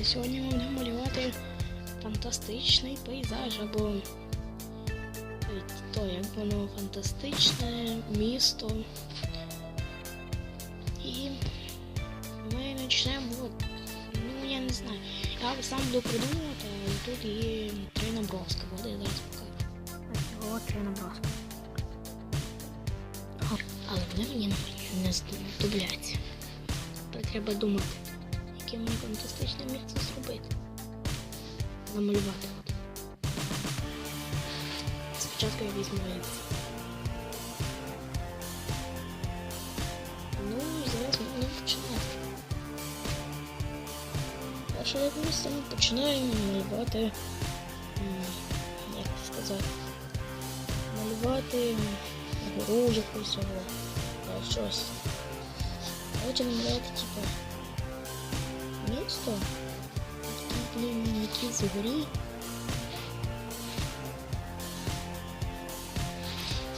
І сьогодні ми будемо малювати фантастичний пейзаж або то, як воно фантастичне місто. І ми почнемо, ну я не знаю. Я сам буду придумувати, але тут є три наброски. Буде я зараз покажу. Ось три наброски. Але вони мені не здобляться. Треба думати, яке мені фантастичне місце зробити. Намалювати. Спочатку я візьму яйця. Ну, зараз будемо починати. Перше як місце ми починаємо малювати, як це сказати, малювати гору якусь або щось. Давайте намалювати, типу, просто такие блин из игры.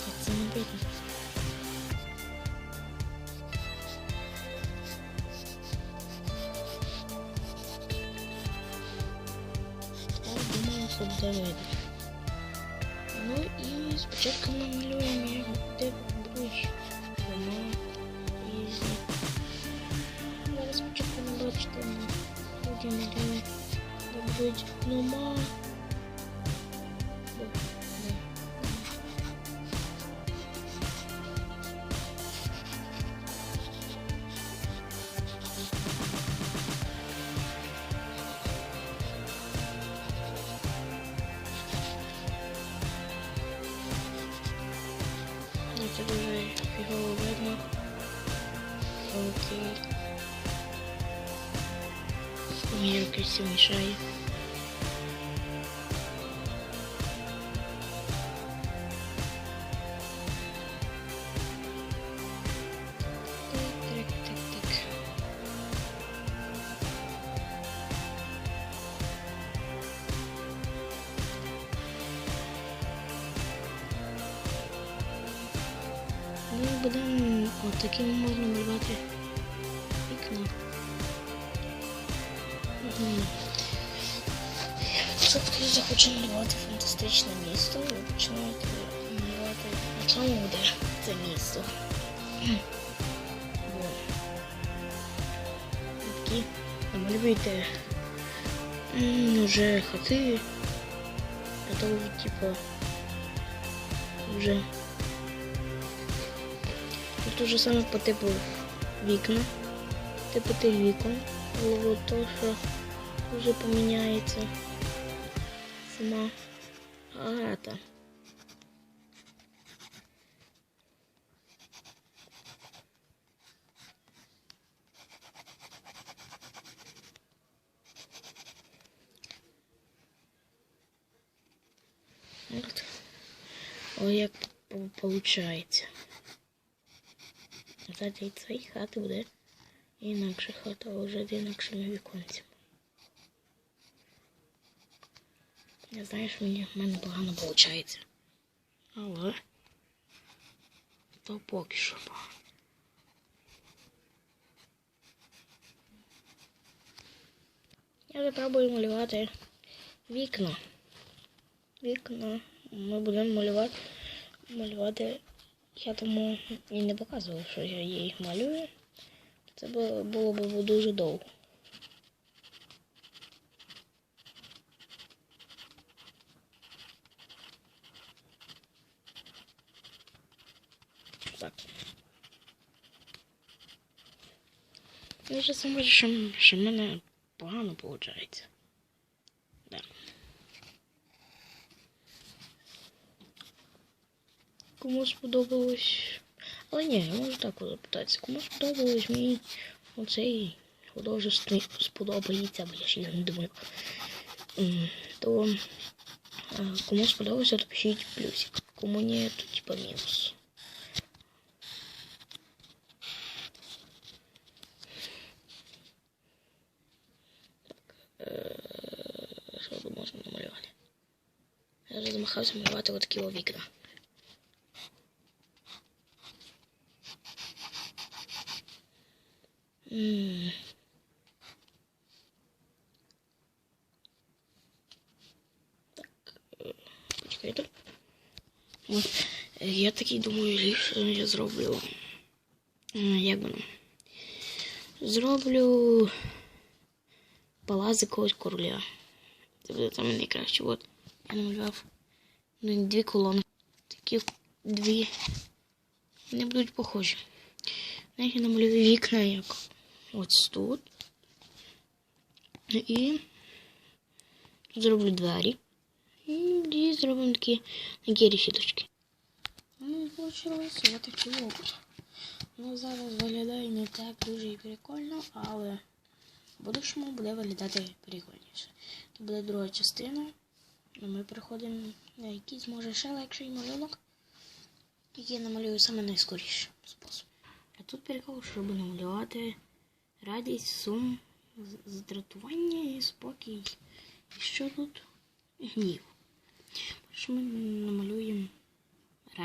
Это не бедно. Я думаю, что давай. Ну и спочатку мы малюємо дебрюч. Воно і зараз спочатку набрати 14. Будемо будуть нома. Це дуже фігово видно. Окей. Мені руки всі мішає. Так, так, так, так. Ну, будемо от таким можна малювати Мгм. Тобто я захочу малювати фантастичне місто, ви починаєте малювати, на чому буде це місто. Такі намалюйте вже хати, то типу вже Тут уже саме по типу вікна. Типу тих вікон. То, що вже поміняється сама агата. От. Ось як виходить. Ззаді цієї хати буде інакша хата, вже з інакшими віконцями. Знаю, що мені в мене погано виходить. Але то поки що. Я вже пробую малювати вікна. Вікна. Ми будемо малювати, малювати я тому і не показував, що я їх малюю. Це бу- було б дуже довго. Так. Я вже саме, що, що в мене погано виходить. Да. Кому сподобалось. Але ні, я можу так запитатися. Кому сподобалось мій оцей художественний сподобається, бо я його не думаю. То кому сподобалося, то пишіть плюсик. Кому ні, то типа мінус. щоб можно намалювати. Я же замахался малювати вот такие вікна. Mm. Так, почекайте. От, я такий думаю, ліпше я зроблю. Э, я бы Зроблю палац якогось короля. Це саме найкраще. От я намалював ну, дві колони. Такі дві. Вони будуть похожі. Я намалюю вікна як ось тут. І тут зроблю двері. І зробимо такі такі решіточки. Ну, вийшло ось такий опит. Ну, зараз виглядає не так дуже і прикольно, але в будущому буде виглядати прикольніше. Це буде друга частина. І Ми переходимо на якийсь, може, ще легший малюнок, який я намалюю саме найскоріший спосіб. А тут прикол, щоб намалювати радість, сум, здратування і спокій. І що тут? Гнів. Що ми